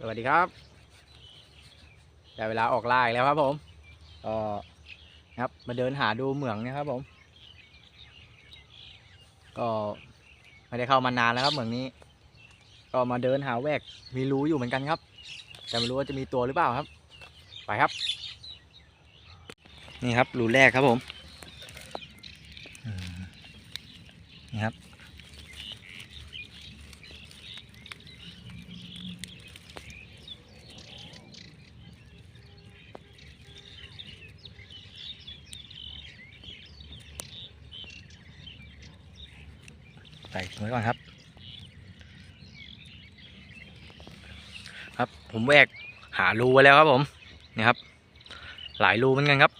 สวัสดีครับได้เวลาออกล่าอีกแล้วครับผมก็ครับมาเดินหาดูเหมืองนะครับผม ก็ไม่ได้เข้ามานานแล้วครับเหมืองนี้ ก็มาเดินหาแวกมีรูอยู่เหมือนกันครับ แต่ไม่รู้ว่าจะมีตัวหรือเปล่าครับ ไปครับ นี่ครับรูแรกครับผมนี่ครับ ใส่ทิ้งไว้ก่อนครับ ครับผมแวกหารูไว้แล้วครับผมนี่ครับ หลายรูเหมือนกันครับ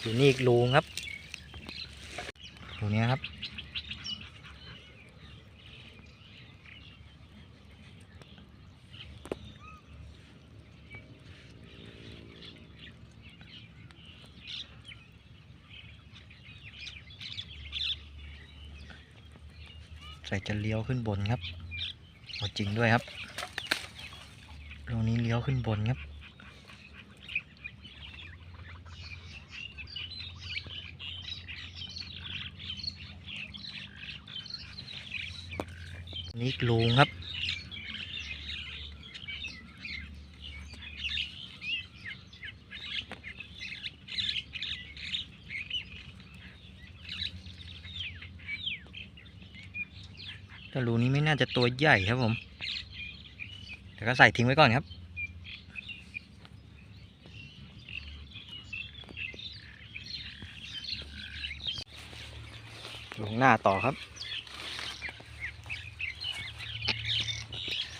อยู่นี่อีกรูครับรูนี้ครับ ใส่จะเลี้ยวขึ้นบนครับเอาจริงด้วยครับตรงนี้เลี้ยวขึ้นบนครับ นี่อีกลุงครับ แต่รูนี้ไม่น่าจะตัวใหญ่ครับผม แต่ก็ใส่ทิ้งไว้ก่อนครับ ลงหน้าต่อครับ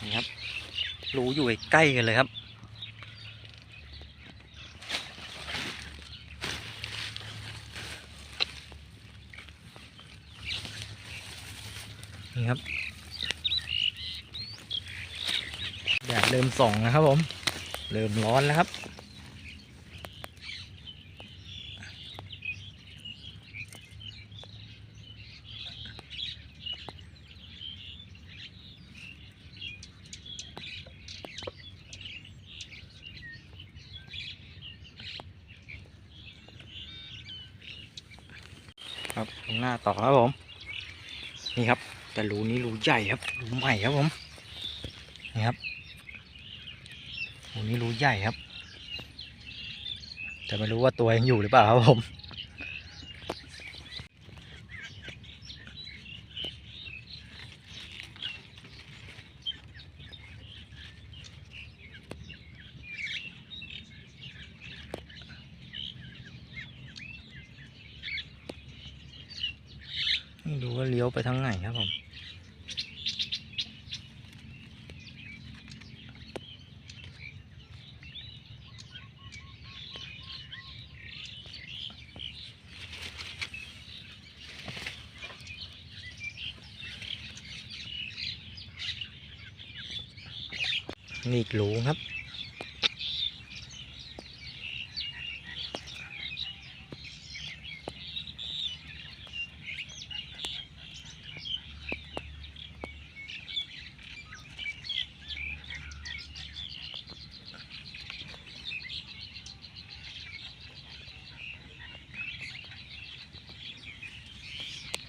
นี่ครับ รูอยู่ใกล้กันเลยครับ นี่ครับแดดเริ่มส่องนะครับผม เริ่มร้อนแล้วครับ ครับหน้าต่อครับผม นี่ครับ แต่รูนี้รูใหญ่ครับรูใหม่ครับผมนี่ครับรูนี้รูใหญ่ครับ แต่ไม่รู้ว่าตัวยังอยู่หรือเปล่าครับผมรู้ว่าเลี้ยวไปทางไหนครับผม นี่หลูครับ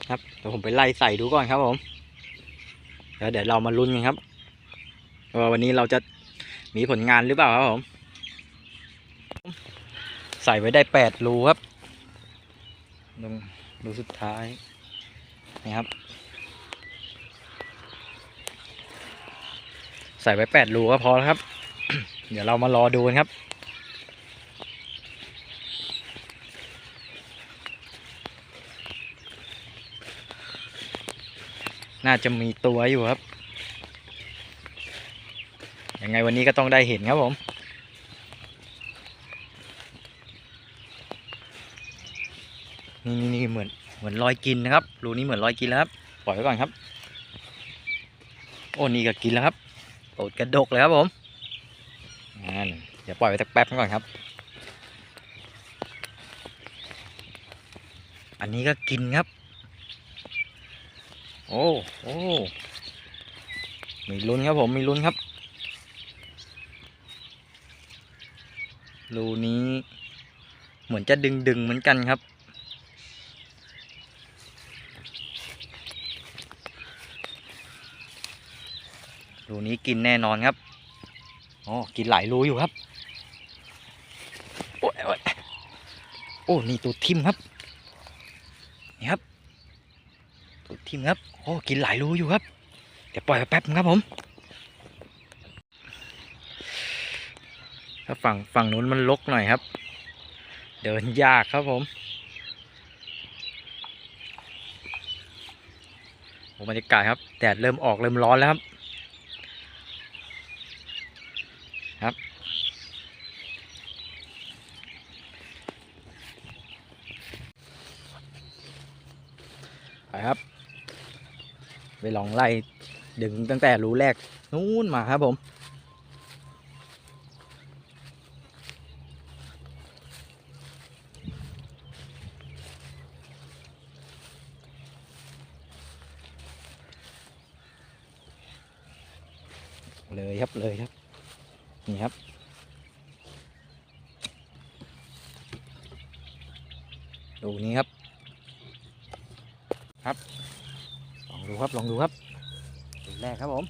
ครับเดี๋ยวผมไปไล่ใส่ดูก่อนครับผมแล้วเดี๋ยวเรามาลุ้นกันครับ ว่าวันนี้เราจะมีผลงานหรือเปล่าครับผม ใส่ไว้ได้แปดรูครับลงรูสุดท้ายนี่ครับ ใส่ไว้แปดรูก็พอแล้วครับ เดี๋ยวเรามารอดูกันครับน่าจะมีตัวอยู่ครับ ยังไงวันนี้ก็ต้องได้เห็นครับผมนี่นี่นี่เหมือนเหมือนรอยกินนะครับ รูนี้เหมือนรอยกินแล้วครับ ปล่อยไว้ก่อนครับ โอ้นี่ก็กินแล้วครับโอดกระดกเลยครับผมนั่นเดี๋ยวปล่อยไว้สักแป๊บก่อนครับ อันนี้ก็กินครับ โอ้โอ้มีลุ้นครับผม มีลุ้นครับ รูนี้ เหมือนจะดึงดึงเหมือนกันครับ รูนี้กินแน่นอนครับอ๋อกินหลายรูอยู่ครับโอ้ยโอ้ยโอ้นี่ตัวทิมครับนี่ครับตัวทิมครับโอ้กินหลายรูอยู่ครับเดี๋ยวปล่อยไปแป๊บนึงครับผม ถ้าฝั่งฝั่งนู้นมันลกหน่อยครับ เดินยากครับผมบรรยากาศครับแดดเริ่มออกเริ่มร้อนแล้วครับครับ ไปครับ ไปลองไล่ดึงตั้งแต่รูแรกนู้นมาครับผม เลยครับเลยครับ นี่ครับ ดูนี้ครับ ครับ ลองดูครับลองดูครับตัวแรกครับผม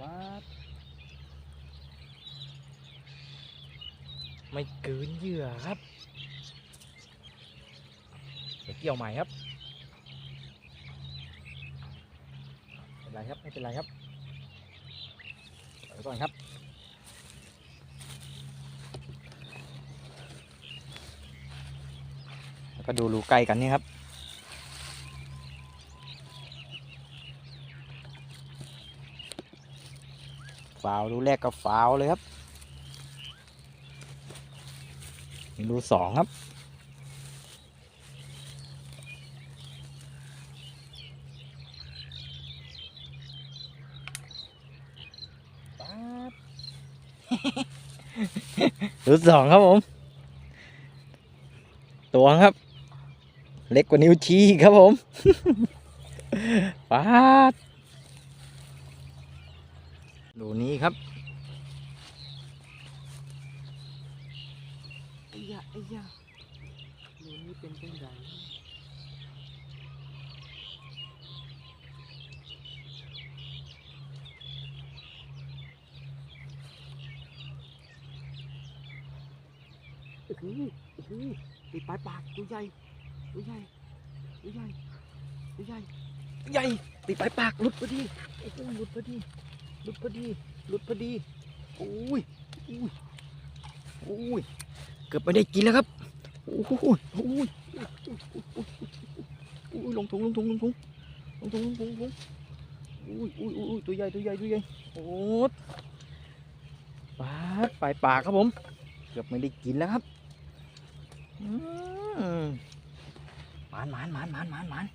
ป๊าบ ไม่เกินเหยื่อครับเดี๋ยวเกี่ยวใหม่ครับไม่เป็นไรครับไม่เป็นไรครับปล่อยวก่อนครับแล้วก็ดูรูใกล้กันนี่ครับฟาวรูแรกก็ฟาวเลยครับนี่ รูสองครับ รูสองครับผม ตัวครับ เล็กกว่านิ้วชี้ครับผมป๊าด ดูนี้ครับไอ้ยาไอ้ยาดูนี้เป็นจังไดโอ้โหโอ้โหติดปลายปากตัวใหญ่ตัวใหญ่ตัวใหญ่ตัวใหญ่ใหญ่ติดปลายปากหลุดพอดีโอ้โหหลุดพอดีหลุดพอดีหลุดพอดีโอ้ยโอ้ยโอ้ย เกือบไม่ได้กินแล้วครับโอ้ยโอ้ยโอ้ยโอ้ยลงถุงลงถุงลงถุงลงถุงลงถุงลงถุงโอ้ยโอ้ยโอ้ยตัวใหญ่ตัวใหญ่ตัวใหญ่โอ้ยปาดปลายปากครับผม เกือบไม่ได้กินแล้วครับหมานหมานหมานหมานหมานหมาน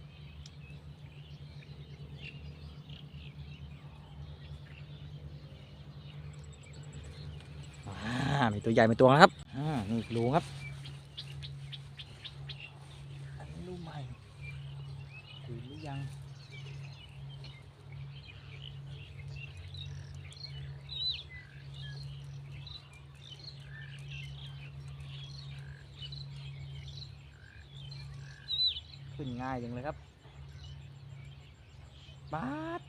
มีตัวใหญ่เป็นตัวนะครับ อ่า นี่รูครับ อันนี้รูใหม่ถือหรือยังขึ้นง่ายจังเลยครับปาด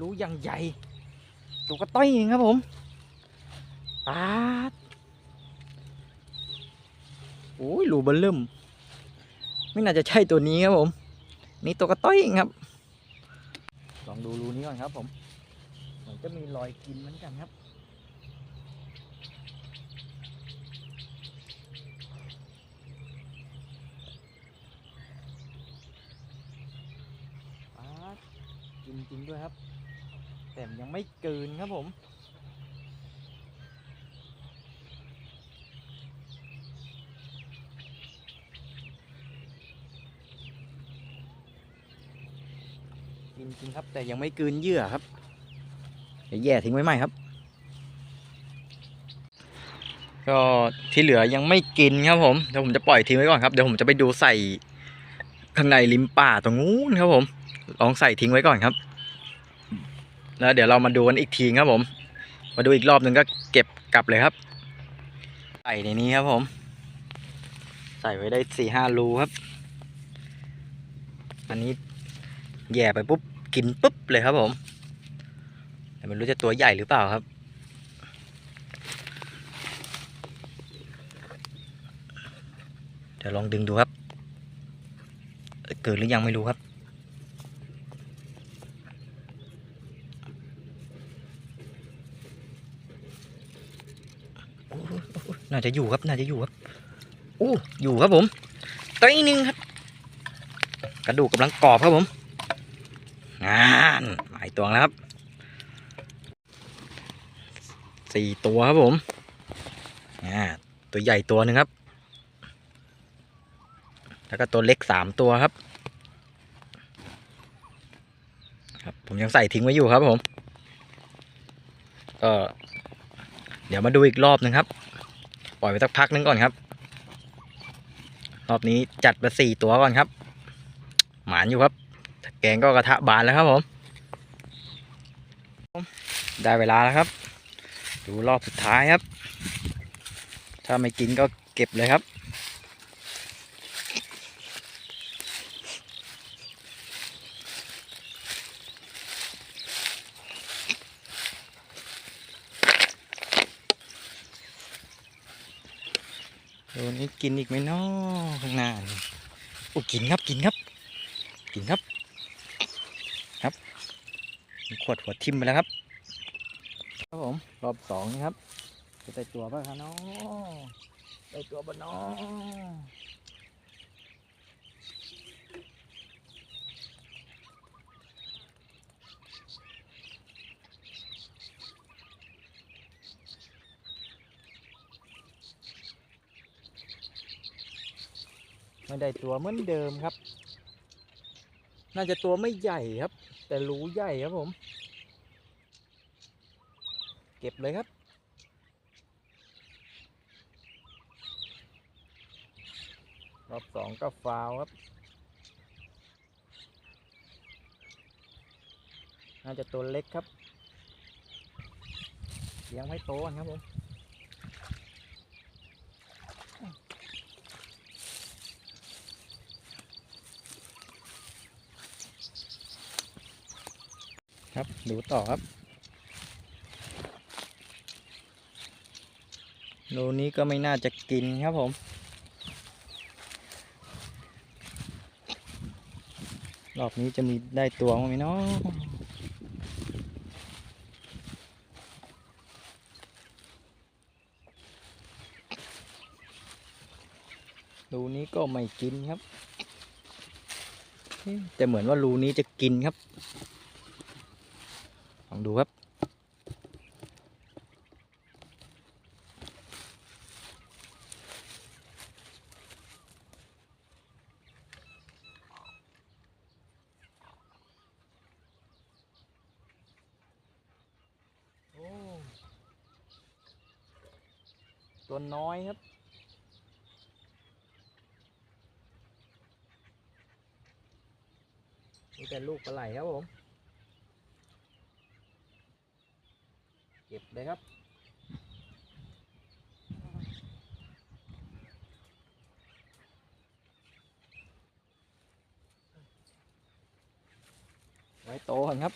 รู้อยังใหญ่ตัวกระต้อยเองครับผมปาด โอ้ยรูเบลเริ่มไม่น่าจะใช่ตัวนี้ครับผม นี่ตัวกระต้อยครับ ลองดูรูนี้ก่อนครับผมเหมือนจะมีรอยกินเหมือนกันครับกินจริงด้วยครับ แต่ยังไม่เกินครับผม จริงครับแต่ยังไม่กืนเยื่อครับเดี๋ยวแย่ทิ้งไว้ใหมครับ ก็ที่เหลือยังไม่กินครับผมเดี๋ยวผมจะปล่อยทิ้งไว้ก่อนครับเดี๋ยวผมจะไปดูใส่ข้างในริมป่าตรงนู้นครับผม ลองใส่ทิ้งไว้ก่อนครับ แล้วเดี๋ยวเรามาดูกันอีกทีครับผม มาดูอีกรอบหนึ่งก็เก็บกลับเลยครับ ใส่ในนี้ครับผม ใส่ไว้ได้สี่ห้ารูครับ อันนี้แย่ไปปุ๊บ กินปุ๊บเลยครับผมแต่ไม่รู้จะตัวใหญ่หรือเปล่าครับ เดี๋ยวลองดึงดูครับ เกิดหรือยังไม่รู้ครับ น่าจะอยู่ครับ น่าจะอยู่ครับโอ้อยู่ครับผมตัวอีกนึงครับ กระดูกกำลังกรอบครับผม งานหมายตัวแล้วครับสี่ตัวครับผมอ่าตัวใหญ่ตัวหนึ่งครับ แล้วก็ตัวเล็กสามตัวครับ ครับ ผมยังใส่ทิ้งไว้อยู่ครับผมก็เดี๋ยวมาดูอีกรอบหนึ่งครับ ปล่อยไปสักพักหนึงก่อนครับ รอบนี้จัดไปสี่ตัวก่อนครับ หมานอยู่ครับ แกงก็กระทะบานแล้วครับผม ได้เวลาแล้วครับ ดูรอบสุดท้ายครับ ถ้าไม่กินก็เก็บเลยครับ โดนนี้กินอีกไหมนาะข้างหน้าโอ้กินครับกินครับ กินครับ ขวดหัวทิ่มไปแล้วครับ ครับผม รอบสองนี่ครับ จะได้ตัวป่ะคะเนาะได้ตัวป่ะเนาะไม่ได้ตัวเหมือนเดิมครับ น่าจะตัวไม่ใหญ่ครับ แต่รูใหญ่ครับผม ก็บเลยครับ รอบสองก็ฟาวครับ น่าจะตัวเล็กครับเลี้ยงให้โตก่อนครับผมครับ ดูต่อครับ โลนี้ก็ไม่น่าจะกินครับผม รอบนี้จะมีได้ตัวมั้งไหมเนาะรูนี้ก็ไม่กินครับ แต่เหมือนว่ารูนี้จะกินครับ ลองดูครับ โอ้ ตัวน้อยครับ นี่เป็นลูกปลาไหลครับผม เก็บเลยครับไว้โตก่อนครับ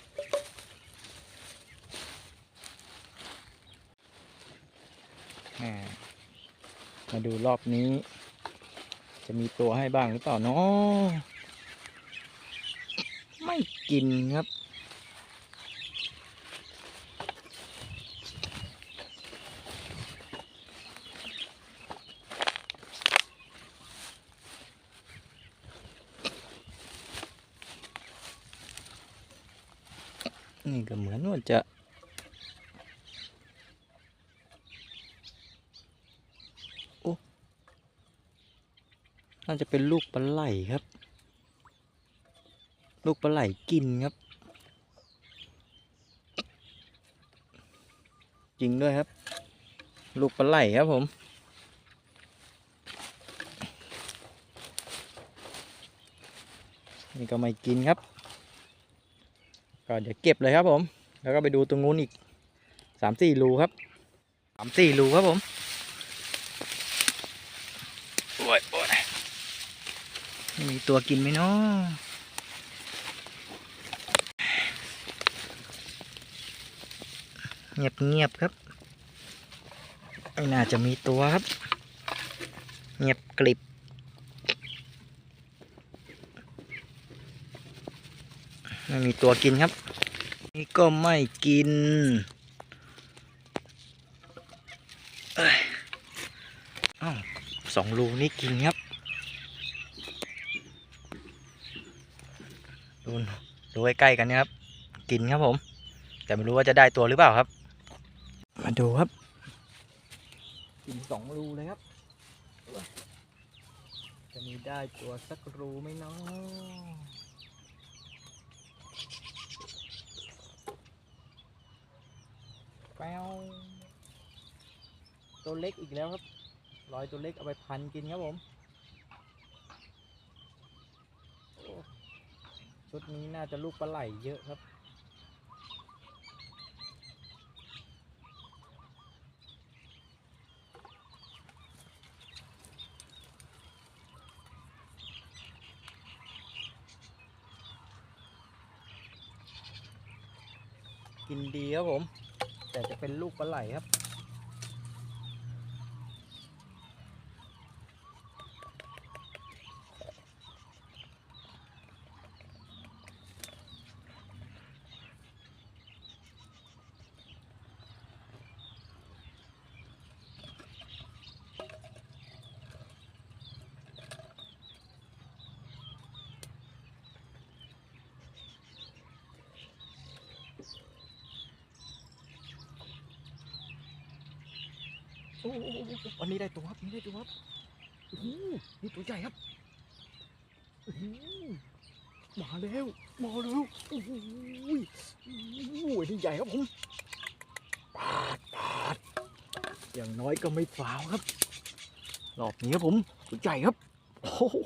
แห มาดูรอบนี้ จะมีตัวให้บ้างหรือเปล่าเนาะไม่กินครับ น่าจะเป็นลูกปลาไหลครับ ลูกปลาไหลกินครับ จริงด้วยครับ ลูกปลาไหลครับผม นี่ก็ไม่กินครับ ก็เดี๋ยวเก็บเลยครับผม แล้วก็ไปดูตรงนู้นอีกสามสี่รูครับสามสี่รูครับผม มีตัวกินไหมเนาะเงียบเงียบๆครับไม่น่าจะมีตัวครับ เงียบกริบไม่มีตัวกินครับ นี่ก็ไม่กินเอ้ยอ้าวสองรูนี่กินครับ ดูดูใกล้ๆกันนะครับ กินครับผม แต่ไม่รู้ว่าจะได้ตัวหรือเปล่าครับ มาดูครับ กินสองรูเลยครับ จะมีได้ตัวสักรูไหมเนาะแปวตัวเล็กอีกแล้วครับ รอยตัวเล็กเอาไปพันกินครับผมโอ้ ชุดนี้น่าจะลูกปลาไหลเยอะครับกินดีครับผม แต่จะเป็นลูกปลาไหลครับ โอ้โหวันนี้ได้ตัวครับนี่ได้ตัวครับโอ้โหนี่ตัวใหญ่ครับโอ้โหมาแล้วมาแล้วโอ้โหโอ้โหนี่ใหญ่ครับผมปาดปาดอย่างน้อยก็ไม่ฟาวครับรอบนี้ครับผมตัวใหญ่ครับโอ้โห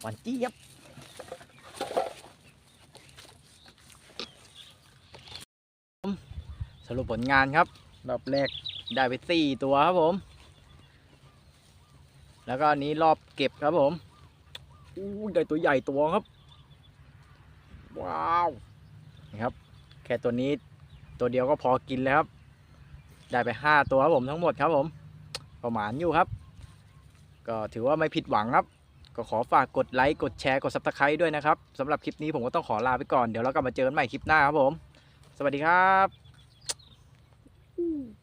หวานจี้ครับสรุปผลงานครับ รอบแรกได้ไปสี่ตัวครับผม แล้วก็อันนี้รอบเก็บครับผมอู้ได้ตัวใหญ่ตัวครับ ว้าวนี่ครับ แค่ตัวนี้ตัวเดียวก็พอกินแล้วครับ ได้ไปห้าตัวครับผมทั้งหมดครับผม ประมาณอยู่ครับ ก็ถือว่าไม่ผิดหวังครับ ก็ขอฝากกดไลค์กดแชร์กดซับสไครต์ด้วยนะครับสำหรับคลิปนี้ผมก็ต้องขอลาไปก่อนเดี๋ยวเรากลับมาเจอกันใหม่คลิปหน้าครับผม สวัสดีครับ 嗯。